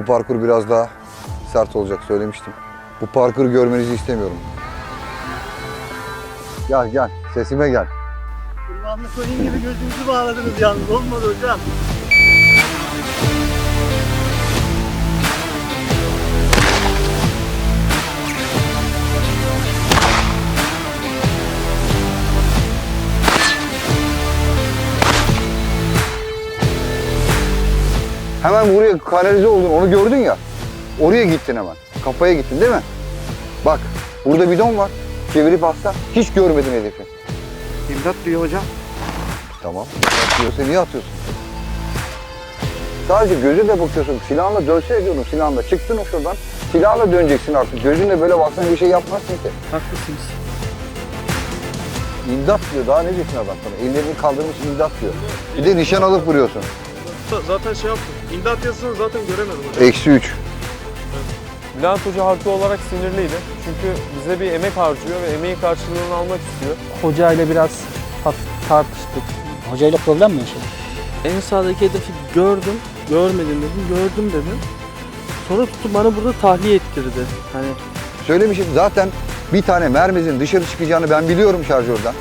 Bu parkur biraz daha sert olacak söylemiştim. Bu parkuru görmenizi istemiyorum. Gel gel. Sesime gel. Kullanma koyun gibi gözünüzü bağladınız yalnız. Olmadı hocam. Hemen buraya kanalize oldun. Onu gördün ya. Oraya gittin hemen. Kafaya gittin değil mi? Bak burada bidon var. Çevirip atsa hiç görmedin hedefi. İmdat diyor hocam. Tamam. Atıyorsa niye atıyorsun? Sadece gözünle bakıyorsun. Silahla dönse diyorum silahla. Çıktın o şuradan. Silahla döneceksin artık. Gözünle böyle baksan bir şey yapmazsın ki. Haklısınız. İmdat diyor. Daha ne diyorsun adam sana? Ellerini kaldırmış imdat diyor. Bir de nişan alıp vuruyorsun. Zaten şey yaptım. İmdat yazısını zaten göremedim hocam. Eksi üç. Bülent Hoca haklı olarak sinirliydi. Çünkü bize bir emek harcıyor ve emeğin karşılığını almak istiyor. Hoca ile biraz hafif tartıştık. Hocayla problem mi yaşadın? En sağdaki hedefi gördüm, görmedim dedim, gördüm dedim. Sonra tuttu bana burada tahliye ettirdi. Hani Söylemişim zaten bir tane mermizin dışarı çıkacağını ben biliyorum şarjörden.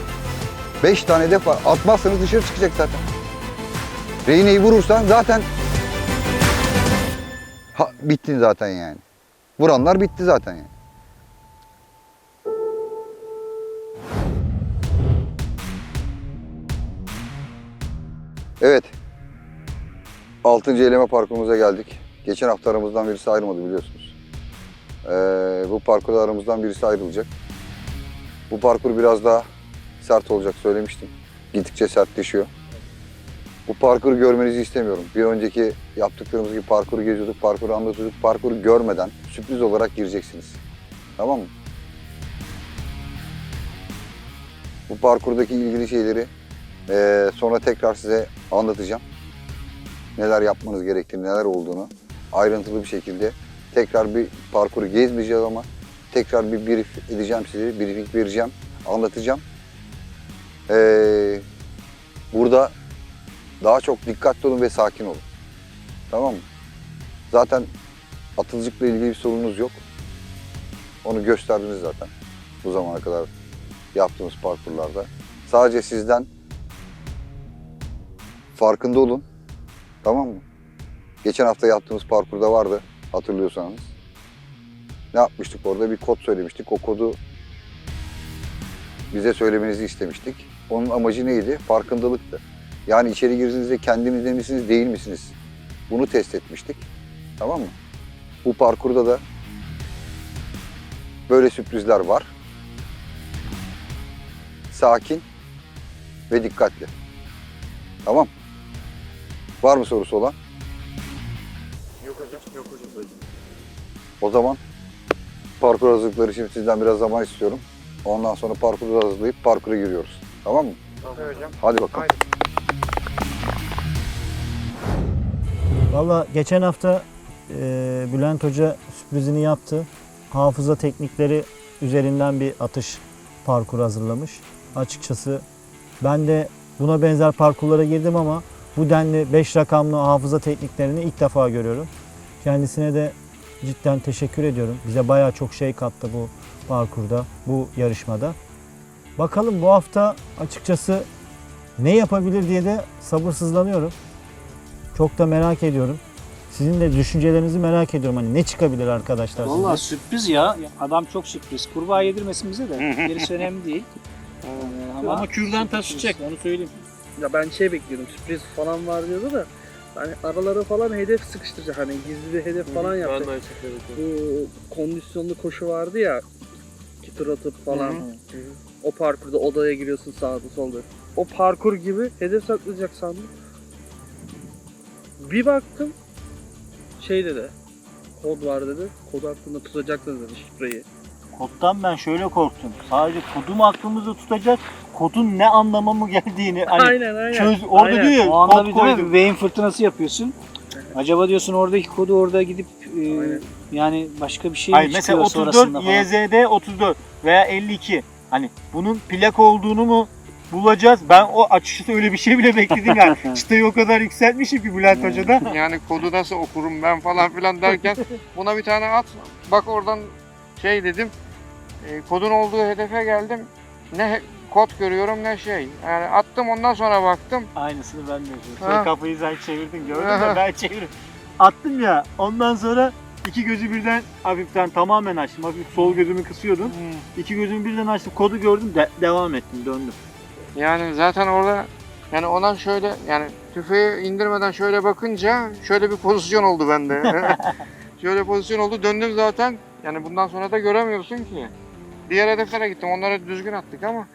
Beş tane defa atmazsanız dışarı çıkacak zaten. Rehineyi vurursan zaten ha, bittin zaten yani. Vuranlar bitti zaten yani. Evet. Altıncı eleme parkurumuza geldik. Geçen hafta aramızdan birisi ayrılmadı biliyorsunuz. Ee, bu parkurda aramızdan birisi ayrılacak. Bu parkur biraz daha sert olacak söylemiştim. Gittikçe sertleşiyor. Bu parkuru görmenizi istemiyorum. Bir önceki yaptıklarımız gibi parkuru geziyorduk, parkuru anlatıyorduk. Parkuru görmeden sürpriz olarak gireceksiniz. Tamam mı? Bu parkurdaki ilgili şeyleri eee, sonra tekrar size anlatacağım. Neler yapmanız gerektiğini, neler olduğunu ayrıntılı bir şekilde tekrar bir parkuru gezmeyeceğiz ama tekrar bir brief edeceğim size, briefing vereceğim, anlatacağım. Ee, burada daha çok dikkatli olun ve sakin olun. Tamam mı? Zaten atılcıkla ilgili bir sorunuz yok. Onu gösterdiniz zaten bu zamana kadar yaptığımız parkurlarda. Sadece sizden farkında olun. Tamam mı? Geçen hafta yaptığımız parkurda vardı hatırlıyorsanız. Ne yapmıştık orada? Bir kod söylemiştik. O kodu bize söylemenizi istemiştik. Onun amacı neydi? Farkındalıktı. Yani içeri girdiğinizde kendinizde misiniz, değil misiniz? Bunu test etmiştik. Tamam mı? Bu parkurda da böyle sürprizler var. Sakin ve dikkatli. Tamam. Var mı sorusu olan? Yok hocam. Yok hocam. O zaman parkur hazırlıkları için sizden biraz zaman istiyorum. Ondan sonra parkuru hazırlayıp parkura giriyoruz. Tamam mı? Tamam hocam. Hadi bakalım. Haydi. Valla geçen hafta e, Bülent Hoca sürprizini yaptı. Hafıza teknikleri üzerinden bir atış parkuru hazırlamış. Açıkçası ben de buna benzer parkurlara girdim ama bu denli 5 rakamlı hafıza tekniklerini ilk defa görüyorum. Kendisine de cidden teşekkür ediyorum. Bize bayağı çok şey kattı bu parkurda, bu yarışmada. Bakalım bu hafta açıkçası ne yapabilir diye de sabırsızlanıyorum. Çok da merak ediyorum. Sizin de düşüncelerinizi merak ediyorum. Hani ne çıkabilir arkadaşlar Vallahi sizce? sürpriz ya. Adam çok sürpriz. Kurbağa yedirmesin bize de. Gerisi önemli değil. Ee, ama, Ama kürdan sürpriz, taşıyacak. Onu söyleyeyim. Ya ben şey bekliyordum sürpriz falan var diyordu da hani aralara falan hedef sıkıştıracak hani gizli bir hedef falan Ben yapacak. Bu kondisyonlu koşu vardı ya iki tur atıp falan. O parkurda odaya giriyorsun sağda solda. O parkur gibi hedef saklayacak sandım. Bir baktım şey dedi. Kod var dedi. Kod hakkında tutacaksınız dedi şifreyi. Koddan ben şöyle korktum. Sadece kodu mu aklımızda tutacak? Kodun ne anlama mı geldiğini hani aynen aynen. çöz orada Aynen. diyor ya O anda kod bir koydum. Beyin fırtınası yapıyorsun. Acaba diyorsun oradaki kodu orada gidip e, Aynen. yani başka bir şey Hayır mi mesela çıkıyor 34 sonrasında falan. YZD 34 veya 52. Hani bunun plak olduğunu mu bulacağız. Ben o açıkçası öyle bir şey bile bekledim yani. Çıtayı o kadar yükseltmişim ki Bülent Hoca'da. Yani kodu nasıl okurum ben falan filan derken buna bir tane at. Bak oradan şey dedim. e, kodun olduğu hedefe geldim. Ne kod görüyorum ne şey. Yani attım ondan sonra baktım. Aynısını ben de yapıyorum. Ha. Sonra kafayı sen çevirdin gördün mü? Aha. Ben çevirdim. Attım ya ondan sonra iki gözü birden hafiften tamamen açtım. Hafif sol gözümü kısıyordum. İki gözümü birden açtım. Kodu gördüm de- devam ettim döndüm. Yani zaten orada yani ona şöyle yani tüfeği indirmeden şöyle bakınca şöyle bir pozisyon oldu bende. şöyle pozisyon oldu döndüm zaten. Yani bundan sonra da göremiyorsun ki. Diğer hedeflere gittim. Onları düzgün attık ama.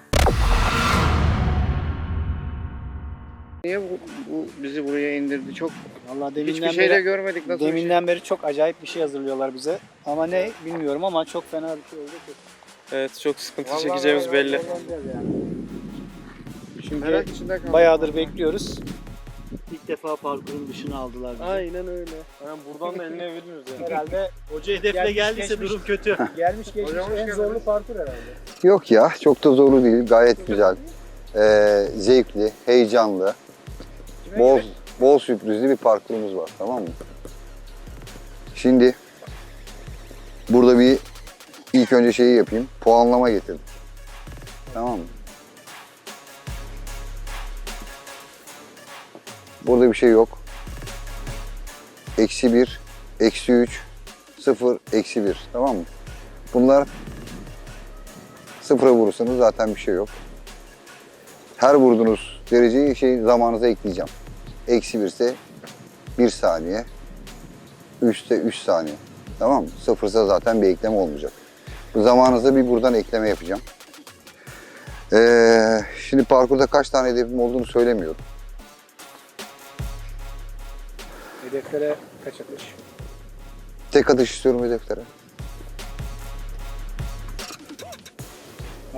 Niye bu, bu bizi buraya indirdi? Çok Vallahi hiçbir deminden şey de beri, görmedik nasıl şey. deminden beri çok acayip bir şey hazırlıyorlar bize. Ama ne bilmiyorum ama çok fena bir şey oldu. Evet çok sıkıntı Vallahi çekeceğimiz belli. Yani. Çünkü Merak içinde kaldım. bayağıdır bekliyoruz. İlk defa parkurun dışına aldılar bizi. Aynen öyle. Yani buradan da eline veririz yani. Herhalde Hoca hedefle Gelmiş, geldiyse geçmiş. durum kötü. gelmiş geçmiş Hocam hoş en geldiniz. zorlu parkur herhalde. Yok ya çok da zorlu değil. Gayet güzel. Ee, zevkli, heyecanlı, bol, bol sürprizli bir parkurumuz var tamam mı? Şimdi burada bir ilk önce şeyi yapayım. Puanlama getirdim. Tamam mı? Burada bir şey yok. Eksi bir, eksi üç, sıfır, eksi bir. Tamam mı? Bunlar Sıfıra vurursanız zaten bir şey yok. Her vurduğunuz dereceyi şey zamanınıza ekleyeceğim. Eksi birse 1 saniye. Üçte 3 saniye. Tamam mı? Sıfırsa zaten bir ekleme olmayacak. Bu zamanınıza bir buradan ekleme yapacağım. Ee, şimdi parkurda kaç tane hedefim olduğunu söylemiyorum. Hedeflere kaç atış? Tek atış istiyorum hedeflere.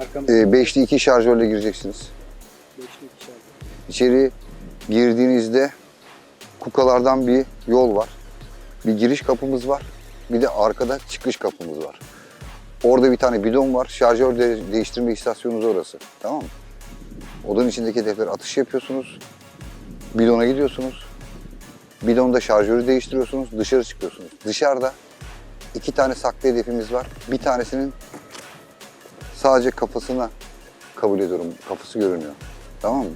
Arkamızda Ee, beşli iki şarjörle gireceksiniz. beşli iki şarjı. İçeri girdiğinizde kukalardan bir yol var. Bir giriş kapımız var. Bir de arkada çıkış kapımız var. Orada bir tane bidon var. Şarjör de- değiştirme istasyonunuz orası. Tamam mı? Odanın içindeki hedeflere atış yapıyorsunuz. Bidona gidiyorsunuz. Bidonda şarjörü değiştiriyorsunuz. Dışarı çıkıyorsunuz. Dışarıda iki tane saklı hedefimiz var. Bir tanesinin sadece kafasına kabul ediyorum. Kafası görünüyor. Tamam mı?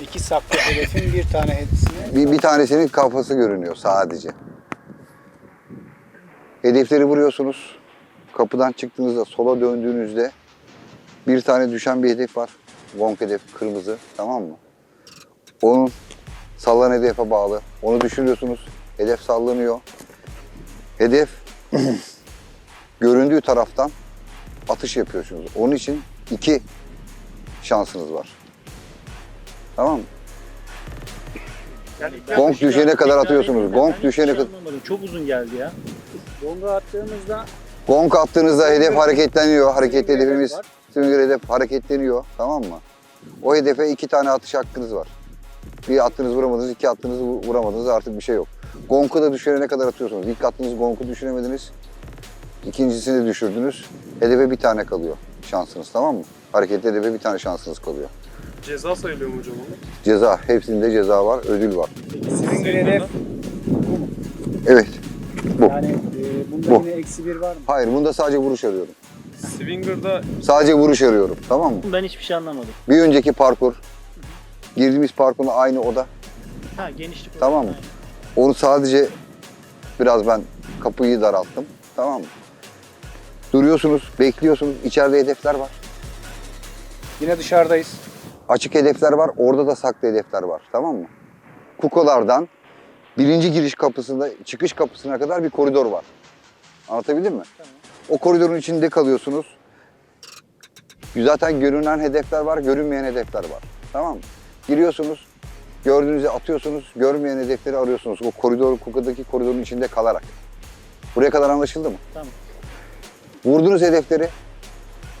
İki saklı hedefin bir tane hedefine. Bir, bir tanesinin kafası görünüyor sadece. Hedefleri vuruyorsunuz. Kapıdan çıktığınızda sola döndüğünüzde bir tane düşen bir hedef var. Wong hedef kırmızı tamam mı? Onun sallanan hedefe bağlı. Onu düşürüyorsunuz. Hedef sallanıyor. Hedef göründüğü taraftan atış yapıyorsunuz. Onun için iki şansınız var. Tamam mı? Gong düşene kadar atıyorsunuz. Gong düşene kadar. Çok uzun geldi ya. Bonga attığımızda Gong attığınızda hedef hareketleniyor. Hareketli Hedef hedefimiz sünger hedef hareketleniyor. Tamam mı? O hedefe iki tane atış hakkınız var. Bir attınız vuramadınız, iki attınız vu- vuramadınız artık bir şey yok. Gong'u da düşürene kadar atıyorsunuz. İlk attığınız Gong'u düşüremediniz. İkincisini düşürdünüz. Hedefe bir tane kalıyor şansınız tamam mı? Hareketli hedefe bir tane şansınız kalıyor. Ceza sayılıyor mu hocam? Ceza, hepsinde ceza var, ödül var. swinger hedef Evet. Bu. yani e, bunda Bu. yine eksi bir var mı? Hayır, bunda sadece vuruş arıyorum. Swinger'da Sadece vuruş arıyorum, tamam mı? Ben hiçbir şey anlamadım. Bir önceki parkur, girdiğimiz parkurun aynı oda. Ha genişlik Tamam mı? Onu sadece biraz ben kapıyı daralttım. Tamam mı? Duruyorsunuz, bekliyorsunuz. İçeride hedefler var. Yine dışarıdayız. Açık hedefler var. Orada da saklı hedefler var. Tamam mı? Kukolardan birinci giriş kapısında çıkış kapısına kadar bir koridor var. Anlatabildim mi? O koridorun içinde kalıyorsunuz. Zaten görünen hedefler var, görünmeyen hedefler var. Tamam mı? Giriyorsunuz, gördüğünüzü atıyorsunuz, görmeyen hedefleri arıyorsunuz. O koridor, kukodaki koridorun içinde kalarak. Buraya kadar anlaşıldı mı? Tamam. Vurdunuz hedefleri,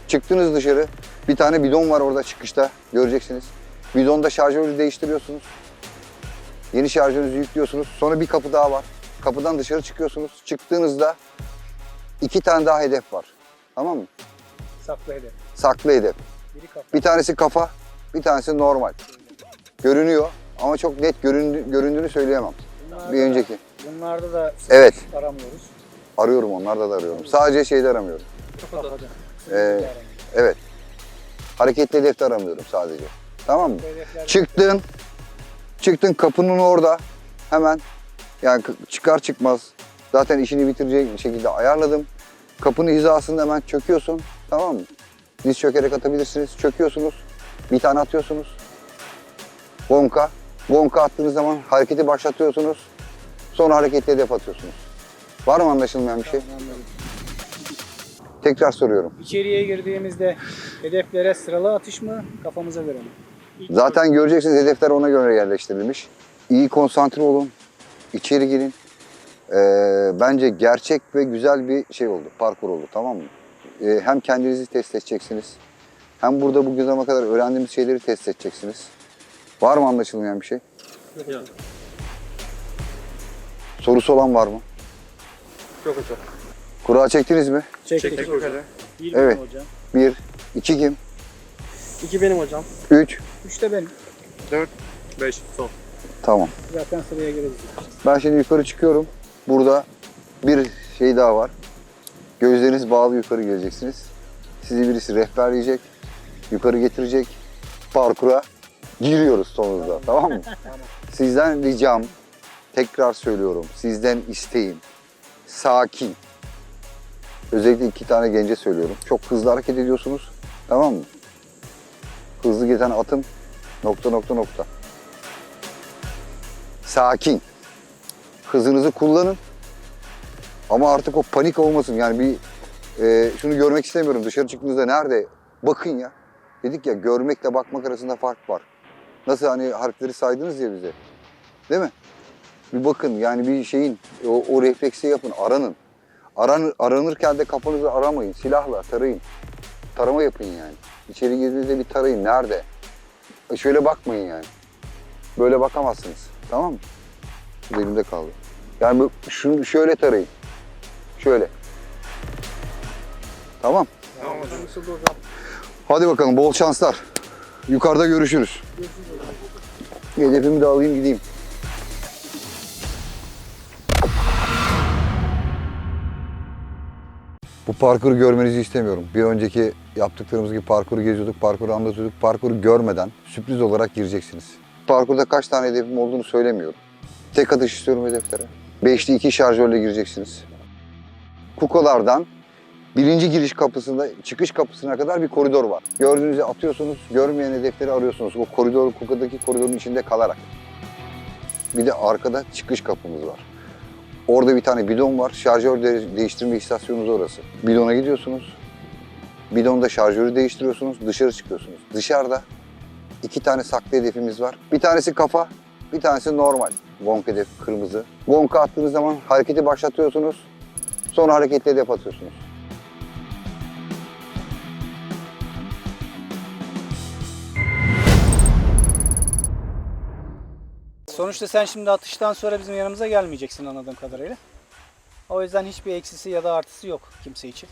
çıktınız dışarı. Bir tane bidon var orada çıkışta, göreceksiniz. Bidonda şarjörü değiştiriyorsunuz. Yeni şarjörünüzü yüklüyorsunuz. Sonra bir kapı daha var. Kapıdan dışarı çıkıyorsunuz. Çıktığınızda iki tane daha hedef var. Tamam mı? Saklı hedef. Saklı hedef. Biri kafa. Bir tanesi kafa, bir tanesi normal. Görünüyor ama çok net göründü, göründüğünü söyleyemem. Bunlarda, Bir önceki. bunlarda da Evet. aramıyoruz. Arıyorum onlarda da arıyorum. Sadece şeyde aramıyorum. Kafada. Ee, evet. Hareketli hedefte aramıyorum sadece. Tamam mı? Hedefler- Çıktın. Çıktın kapının orada. Hemen yani çıkar çıkmaz zaten işini bitirecek şekilde ayarladım. Kapının hizasında hemen çöküyorsun. Tamam mı? Diz çökerek atabilirsiniz. Çöküyorsunuz. Bir tane atıyorsunuz. Gonka. Gonka attığınız zaman hareketi başlatıyorsunuz. Sonra hareketli hedef atıyorsunuz. Var mı anlaşılmayan bir şey? Tekrar soruyorum. İçeriye girdiğimizde hedeflere sıralı atış mı, kafamıza göre mi? Zaten göreceksiniz hedefler ona göre yerleştirilmiş. İyi konsantre olun. İçeri girin. Ee, bence gerçek ve güzel bir şey oldu. Parkur oldu tamam mı? Ee, hem kendinizi test edeceksiniz. Hem burada bugün zamana kadar öğrendiğimiz şeyleri test edeceksiniz. Var mı anlaşılmayan bir şey? Sorusu olan var mı? Yok hocam. Kura çektiniz mi? Çektik. Çektik hocam. Bir Evet. hocam. Bir, iki kim? İki benim hocam. Üç. Üçte benim. 5 son. Tamam. Zaten sıraya gireriz. Ben şimdi yukarı çıkıyorum. Burada bir şey daha var. Gözleriniz bağlı yukarı geleceksiniz. Sizi birisi rehberleyecek. Yukarı getirecek. Parkura giriyoruz sonunda. Tamam mı? Sizden ricam, tekrar söylüyorum. Sizden isteğim. Sakin. Özellikle iki tane gence söylüyorum. Çok hızlı hareket ediyorsunuz. Tamam mı? Hızlı giden atım nokta nokta nokta. Sakin hızınızı kullanın. Ama artık o panik olmasın. Yani bir e, şunu görmek istemiyorum. Dışarı çıktığınızda nerede? Bakın ya. Dedik ya görmekle bakmak arasında fark var. Nasıl hani harfleri saydınız ya bize. Değil mi? Bir bakın yani bir şeyin o, o refleksi yapın, aranın. Aran, aranırken de kafanızı aramayın. Silahla tarayın. Tarama yapın yani. İçeri girdiğinizde bir tarayın. Nerede? E, şöyle bakmayın yani. Böyle bakamazsınız. Tamam mı? Elimde kaldı. Yani bu, şunu şöyle tarayın. Şöyle. Tamam. Hadi bakalım bol şanslar. Yukarıda görüşürüz. Hedefimi de alayım gideyim. Bu parkuru görmenizi istemiyorum. Bir önceki yaptıklarımız gibi parkuru geziyorduk, parkuru anlatıyorduk. Parkuru görmeden sürpriz olarak gireceksiniz. Parkurda kaç tane hedefim olduğunu söylemiyorum. Tek atış istiyorum hedeflere. Beşli iki şarjörle gireceksiniz. Kukolardan birinci giriş kapısında çıkış kapısına kadar bir koridor var. Gördüğünüzde atıyorsunuz, görmeyen hedefleri arıyorsunuz. O koridor, Kuko'daki koridorun içinde kalarak. Bir de arkada çıkış kapımız var. Orada bir tane bidon var. Şarjör de- değiştirme istasyonunuz orası. Bidona gidiyorsunuz. Bidonda şarjörü değiştiriyorsunuz. Dışarı çıkıyorsunuz. Dışarıda iki tane saklı hedefimiz var. Bir tanesi kafa, bir tanesi normal. Gonk hedef kırmızı. Gonk'a attığınız zaman hareketi başlatıyorsunuz. Sonra hareketli hedef atıyorsunuz. Sonuçta sen şimdi atıştan sonra bizim yanımıza gelmeyeceksin anladığım kadarıyla. O yüzden hiçbir eksisi ya da artısı yok kimse için.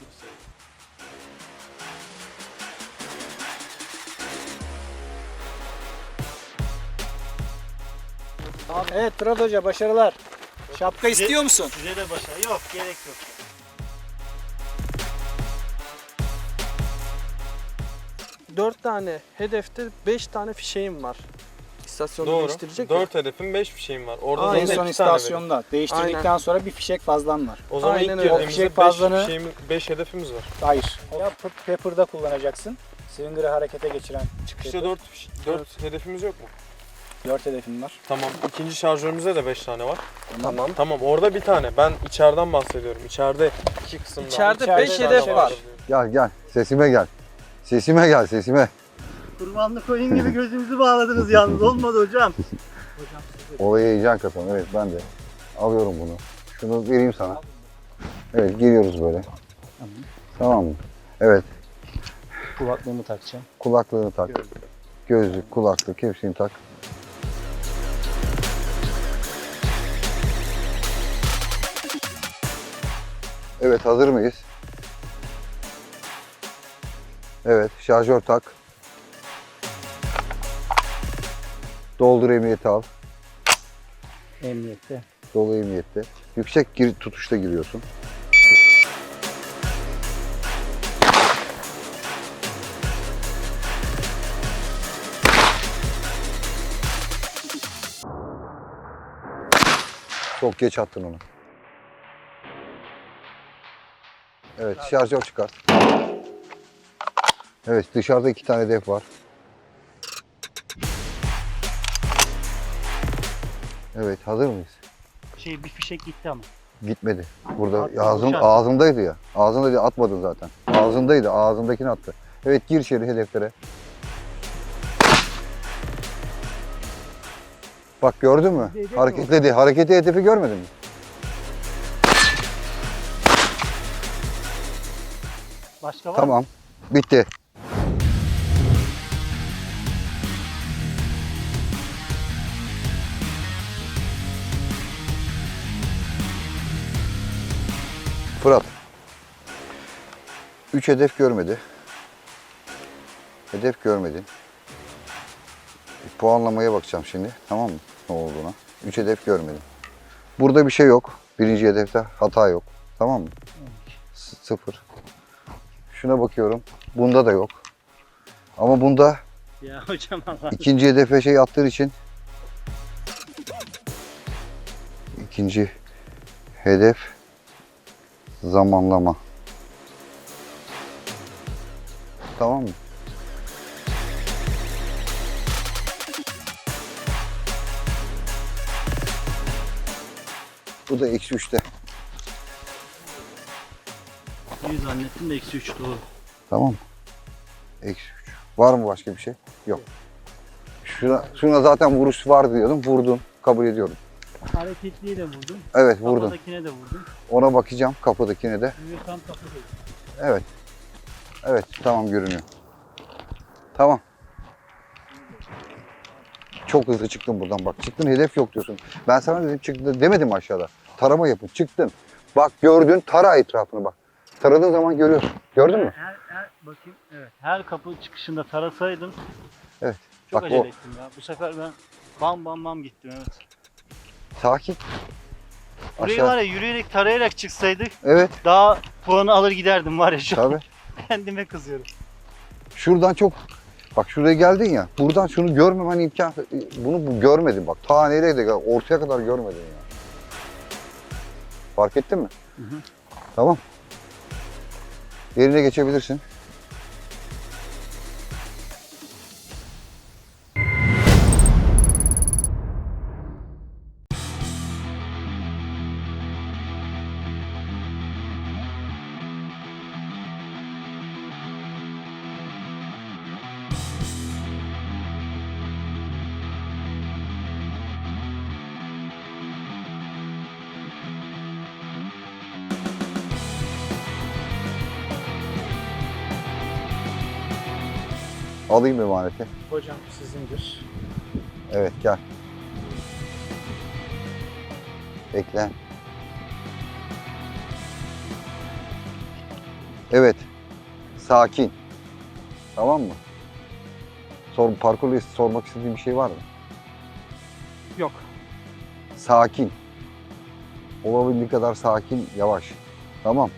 Evet Fırat Hoca başarılar. Şapka istiyor musun? Size de başarı. Yok gerek yok. Dört tane hedefte beş tane fişeğim var. İstasyonu Doğru. değiştirecek mi? 4 hedefim 5 fişeğim var. Orada Aynen. En zaten son iki tane verin. istasyonda. Değiştirdikten Aynen. sonra bir fişek fazlan var. O zaman Aynen ilk öyle. O girdiğimizde fişek 5 fazlanı- fişeğim, 5 hedefimiz var. Hayır. Ya Pepper'da kullanacaksın. Swinger'ı harekete geçiren İşte 4 4 hedefimiz yok mu? 4 hedefim var. Tamam. İkinci şarjörümüzde de 5 tane var. Tamam. Tamam orada bir tane. Ben içeriden bahsediyorum. İçeride iki kısımda. İçeride İçeride beş bir hedef var. Gel gel. Sesime gel. Sesime gel sesime. Kurbanlık koyun gibi gözümüzü bağladınız yalnız. Olmadı hocam. Olaya heyecan katan. Evet ben de. Alıyorum bunu. Şunu vereyim sana. Evet giriyoruz böyle. Tamam mı? Evet. Kulaklığımı takacağım. Kulaklığını tak. Gözlük, kulaklık hepsini tak. Evet hazır mıyız? Evet şarjör tak. Doldur emniyeti al. Emniyette. Dolu emniyette. Yüksek gir, tutuşta giriyorsun. Çok geç attın onu. Evet şarjör çıkart. Evet dışarıda iki tane def var. Evet hazır mıyız? Şey bir fişek gitti ama. Gitmedi. Burada Attı, ağzın, boşalttı. ağzındaydı ya. Ağzındaydı atmadın zaten. Ağzındaydı. Ağzındakini attı. Evet gir içeri hedeflere. Bak gördün mü? Hareketledi. Hareketi hedefi görmedin mi? Başka var Tamam. Bitti. Fırat. Üç hedef görmedi. Hedef görmedin. Bir puanlamaya bakacağım şimdi. Tamam mı? Ne olduğuna. Üç hedef görmedim. Burada bir şey yok. Birinci hedefte hata yok. Tamam mı? S- Sıfır. Şuna bakıyorum. Bunda da yok. Ama bunda Ya hocam Allah. ikinci hedefe şey attığın için ikinci hedef zamanlama. Tamam mı? Bu da eksi üçte. İyi zannettim de eksi 3 doğru. Tamam mı? Eksi üç. Var mı başka bir şey? Yok. Şuna, şuna zaten vuruş var diyordum. Vurdun. Kabul ediyorum. Hareketliyi de vurdum. Evet vurdun. Kafadakine de vurdum. Ona bakacağım kapıdakine de. Şimdi tam kafadayım. Evet. Evet tamam görünüyor. Tamam. Çok hızlı çıktın buradan bak. Çıktın hedef yok diyorsun. Ben sana dedim çıktı demedim aşağıda. Tarama yapın çıktın. Bak gördün tara etrafını bak. Taradığın zaman görüyorsun. Gördün mü? Her, her, bakayım evet. Her kapı çıkışında tarasaydın. Evet. Çok Bak acele o- ettim ya. Bu sefer ben bam bam bam gittim evet. Sakin. Burayı Aşağı. var ya yürüyerek tarayarak çıksaydık Evet daha puanı alır giderdim var ya şu an. tabii. Kendime kızıyorum. Şuradan çok Bak şuraya geldin ya. Buradan şunu görmemen imkan. Bunu bu görmedin bak. Ta nereye de gel- ortaya kadar görmedin ya. Fark ettin mi? Hı hı. Tamam. Yerine geçebilirsin. Alayım emaneti. Hocam sizindir. Evet gel. Bekle. Evet. Sakin. Tamam mı? Sor, parkurla sormak istediğin bir şey var mı? Yok. Sakin. Olabildiği kadar sakin, yavaş. Tamam.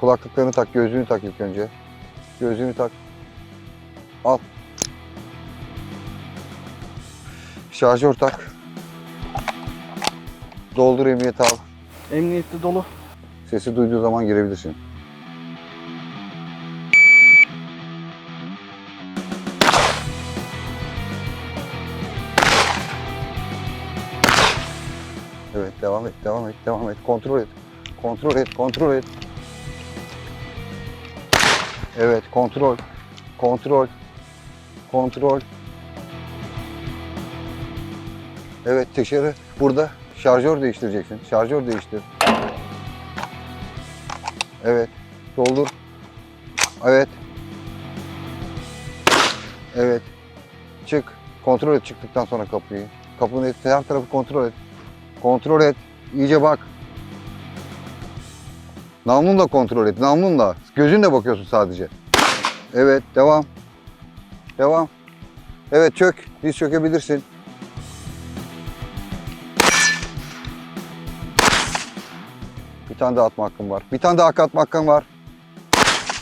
Kulaklıklarını tak, gözlüğünü tak ilk önce. Gözlüğünü tak. Al. Şarjör tak. Doldur emniyeti al. Emniyette dolu. Sesi duyduğu zaman girebilirsin. Evet devam et, devam et, devam et. Kontrol et. Kontrol et, kontrol et. Evet, kontrol. Kontrol. Kontrol. Evet, dışarı. Burada şarjör değiştireceksin. Şarjör değiştir. Evet. Doldur. Evet. Evet. Çık. Kontrol et çıktıktan sonra kapıyı. Kapının her tarafı kontrol et. Kontrol et. İyice bak. Namlunla kontrol et. Namlunla. Gözünle bakıyorsun sadece. Evet. Devam. Devam. Evet çök. Diz çökebilirsin. Bir tane daha atma hakkın var. Bir tane daha atma hakkın var.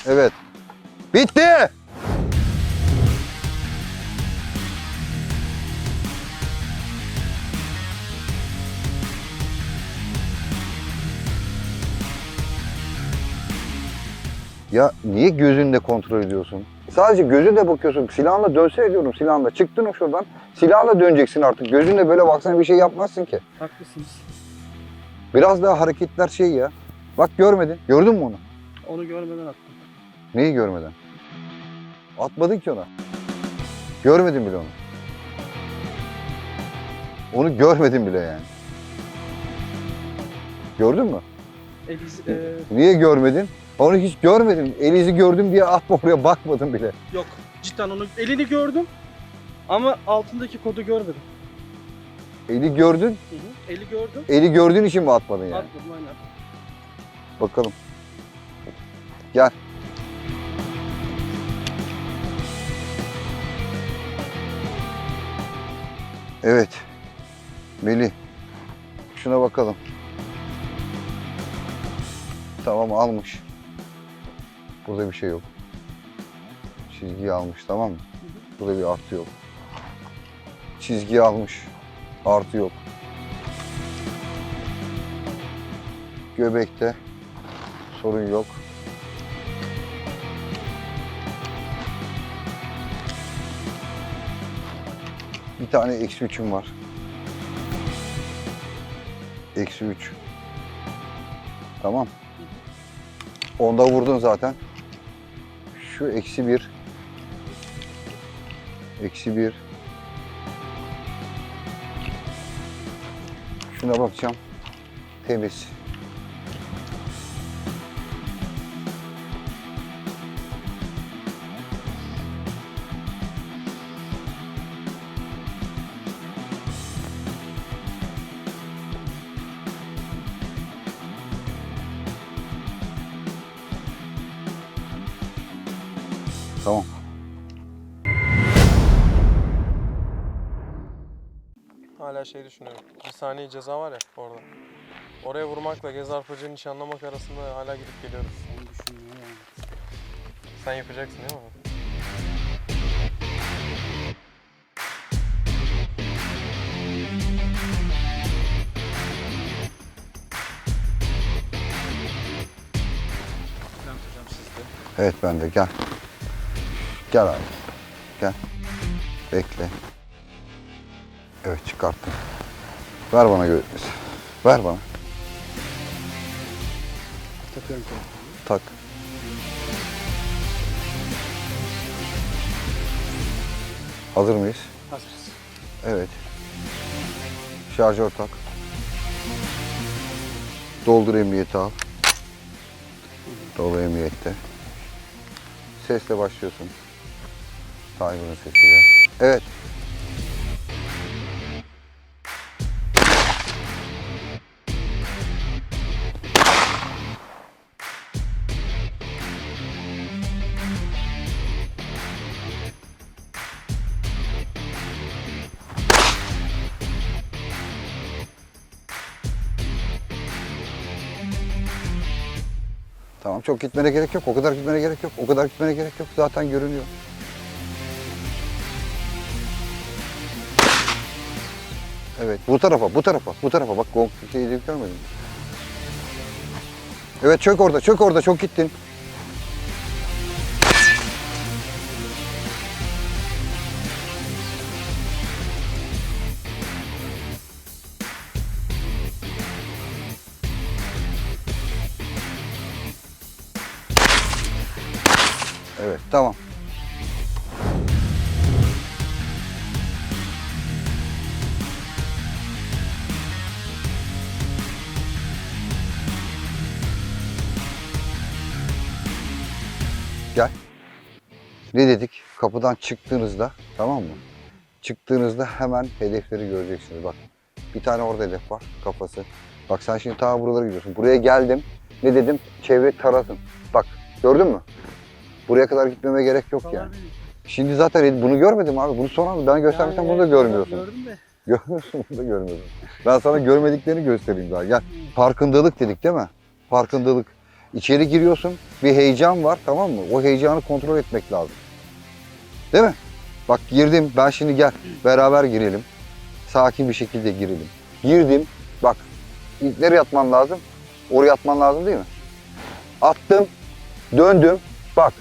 Evet. Bitti. Ya niye gözünle kontrol ediyorsun? Sadece gözünle bakıyorsun. Silahla dönse diyorum silahla. Çıktın o şuradan. Silahla döneceksin artık. Gözünle böyle baksana bir şey yapmazsın ki. Haklısınız. Biraz daha hareketler şey ya. Bak görmedin. Gördün mü onu? Onu görmeden attım. Neyi görmeden? Atmadın ki ona. Görmedin bile onu. Onu görmedin bile yani. Gördün mü? Eliz, e, Niye görmedin? Onu hiç görmedim. Elizi gördüm diye atma oraya bakmadım bile. yok. Cidden onu elini gördüm. Ama altındaki kodu görmedim. Eli gördün. Hı hı. Eli gördüm. Eli gördüğün için mi atmadın yani? Atmadım aynen. Bakalım. Gel. Evet. Melih. Şuna bakalım. Tamam almış. Burada bir şey yok. Çizgiyi almış tamam mı? Burada bir artı yok. Çizgiyi almış. Artı yok. Göbekte sorun yok. Bir tane eksi üçüm var. Eksi üç. Tamam. Onda vurdun zaten. Şu eksi bir. Eksi bir. Şuna bakacağım. Temiz. Tamam. Hala şey düşünüyorum. Bir saniye ceza var ya orada. Oraya vurmakla Gez Arpacı'yı nişanlamak arasında hala gidip geliyoruz. Sen yapacaksın değil mi? Evet ben de gel. Gel abi. Gel. Bekle. Evet çıkarttım. Ver bana gö- Ver bana. Takıyorum Tak. Hazır mıyız? Hazırız. Evet. Şarjör tak. Doldur emniyeti al. Dolu emniyette. Sesle başlıyorsun. Timer'ın sesiyle. Evet. Tamam çok gitmene gerek yok. O kadar gitmene gerek yok. O kadar gitmene gerek yok. Zaten görünüyor. Evet bu tarafa bu tarafa bu tarafa bak gong şeyi de görmedin. mi? Evet çök orada çök orada çok gittin. Kapıdan çıktığınızda tamam mı? Çıktığınızda hemen hedefleri göreceksiniz. Bak bir tane orada hedef var kafası. Bak sen şimdi ta buralara gidiyorsun. Buraya geldim. Ne dedim? Çevre tarasın. Bak gördün mü? Buraya kadar gitmeme gerek yok yani. Şimdi zaten bunu görmedim abi. Bunu son anda ben göstermesem bunu da görmüyorsun. Görmüyorsun bunu da görmüyorsun. Ben sana görmediklerini göstereyim daha. Gel. Farkındalık dedik değil mi? Farkındalık. İçeri giriyorsun. Bir heyecan var tamam mı? O heyecanı kontrol etmek lazım. Değil mi? Bak girdim. Ben şimdi gel. Beraber girelim. Sakin bir şekilde girelim. Girdim. Bak. Nereye atman lazım? Oraya atman lazım değil mi? Attım. Döndüm. Bak.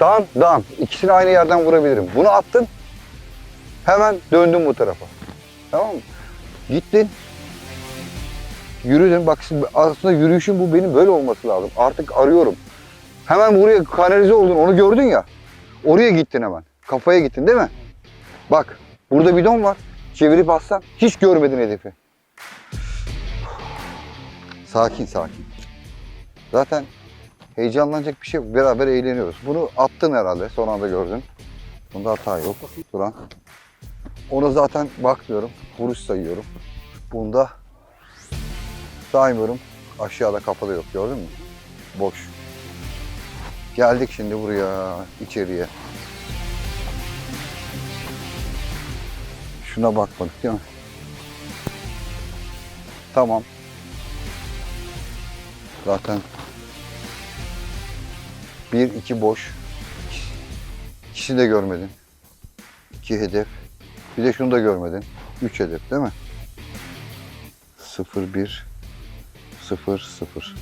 Dan, dan. İkisini aynı yerden vurabilirim. Bunu attın. Hemen döndüm bu tarafa. Tamam mı? Gittin. Yürüdün. Bak aslında yürüyüşün bu benim böyle olması lazım. Artık arıyorum. Hemen buraya kanalize oldun. Onu gördün ya. Oraya gittin hemen. Kafaya gittin değil mi? Bak. Burada bidon var. Çevirip atsan hiç görmedin hedefi. Sakin sakin. Zaten heyecanlanacak bir şey yok. Beraber eğleniyoruz. Bunu attın herhalde. Son anda gördün. Bunda hata yok. Duran. Ona zaten bakmıyorum. Vuruş sayıyorum. Bunda saymıyorum. Aşağıda kafada yok. Gördün mü? Boş. Geldik şimdi buraya, içeriye. Şuna bakmadık değil mi? Tamam. Zaten bir, iki boş. İkisini de görmedin. İki hedef. Bir de şunu da görmedin. Üç hedef değil mi? Sıfır, bir, sıfır, sıfır.